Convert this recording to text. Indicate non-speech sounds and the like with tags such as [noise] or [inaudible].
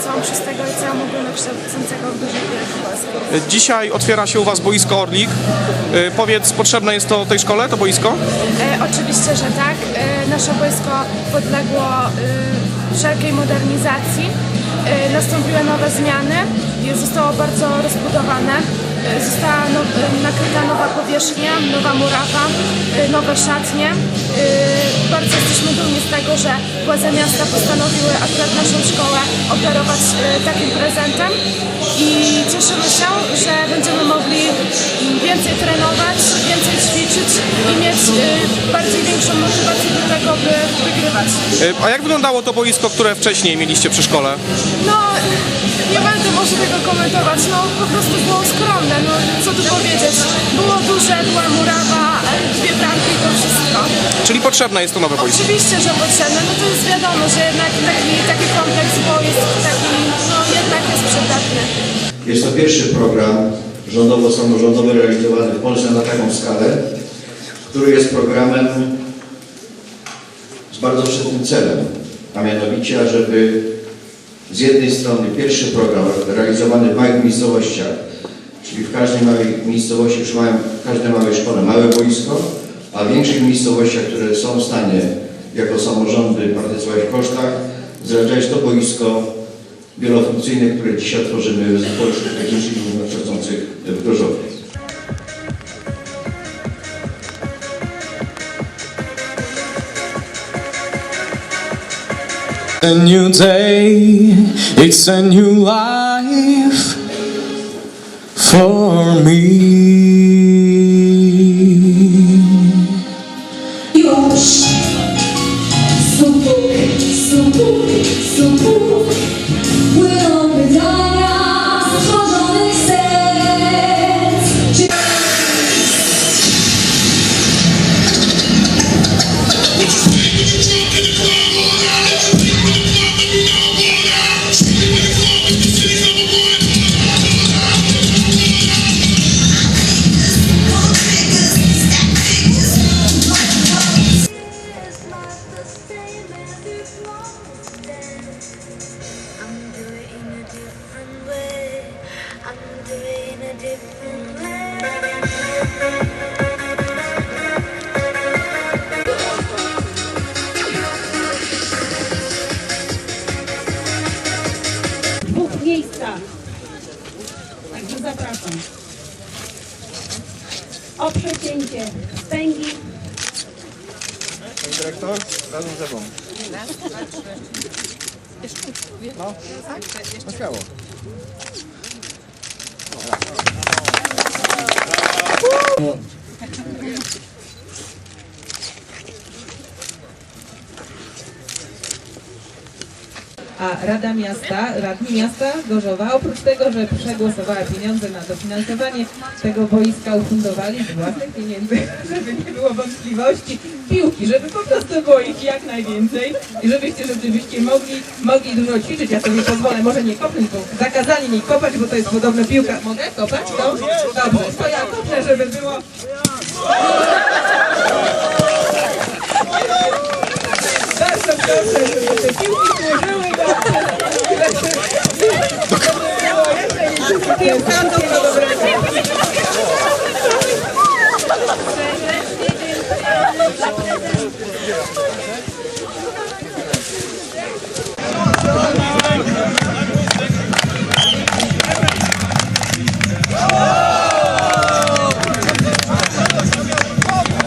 uczennicą 6 Liceum Ogólnokształcącego w Dużej Wielkopolskiej. Dzisiaj otwiera się u Was boisko Orlik. Y, Powiedz, potrzebne jest to tej szkole, to boisko? E, oczywiście, że tak. E, nasze boisko podległo e, wszelkiej modernizacji. E, nastąpiły nowe zmiany. Je- Zostało bardzo rozbudowane. E, została no, e, nakryta nowa powierzchnia, nowa murawa, e, nowe szatnie. E, z tego, że władze miasta postanowiły akurat naszą szkołę oferować e, takim prezentem i cieszymy się, że będziemy mogli więcej trenować, więcej ćwiczyć i mieć e, bardziej większą motywację do tego, by wygrywać. Y, A jak wyglądało to boisko, które wcześniej mieliście przy szkole? No, nie będę może tego komentować, no po prostu było skromne, no co powiedzieć. Było duże, była murawa, dwie bramki i to wszystko. Czyli potrzebne jest to nowe boisko. Oczywiście, że potrzebne, no to jest wiadomo, że jednak taki, taki kompleks, bo jest taki, no jednak jest przydatny. Jest to pierwszy program rządowo-samorządowy realizowany w Polsce na taką skalę, który jest programem z bardzo szczytnym celem, a mianowicie, ażeby z jednej strony pierwszy program realizowany w małych miejscowościach, czyli w każdej małej miejscowości, przy małym, każdej małej szkole małe boisko, a w większych miejscowościach, które są w stanie jako samorządy partycypować w kosztach, zrealizować to boisko wielofunkcyjne, które dzisiaj tworzymy w Zespole Szkół Technicznych i Ogólnokształcących w Gorzowie. A new day, it's a new life for me. So cool, so cool, so cool. We all be. Dwóch miejscach. Także zapraszam. O przecięcie wstęgi. Dyrektor, razem ze mną. No, no śmiało. A Rada Miasta, radni miasta Gorzowa, oprócz tego, że przegłosowała pieniądze na dofinansowanie tego boiska, ufundowali z własnych pieniędzy, [laughs] żeby nie było wątpliwości, piłki, żeby po prostu było ich jak najwięcej i żebyście rzeczywiście mogli, mogli dużo ćwiczyć. Ja sobie pozwolę, może nie kopnąć, bo zakazali mi kopać, bo to jest podobno piłka. Mogę kopać? To? Dobrze, to ja kopnę, żeby było... Bardzo proszę, żeby te piłki służyły do... Piłka to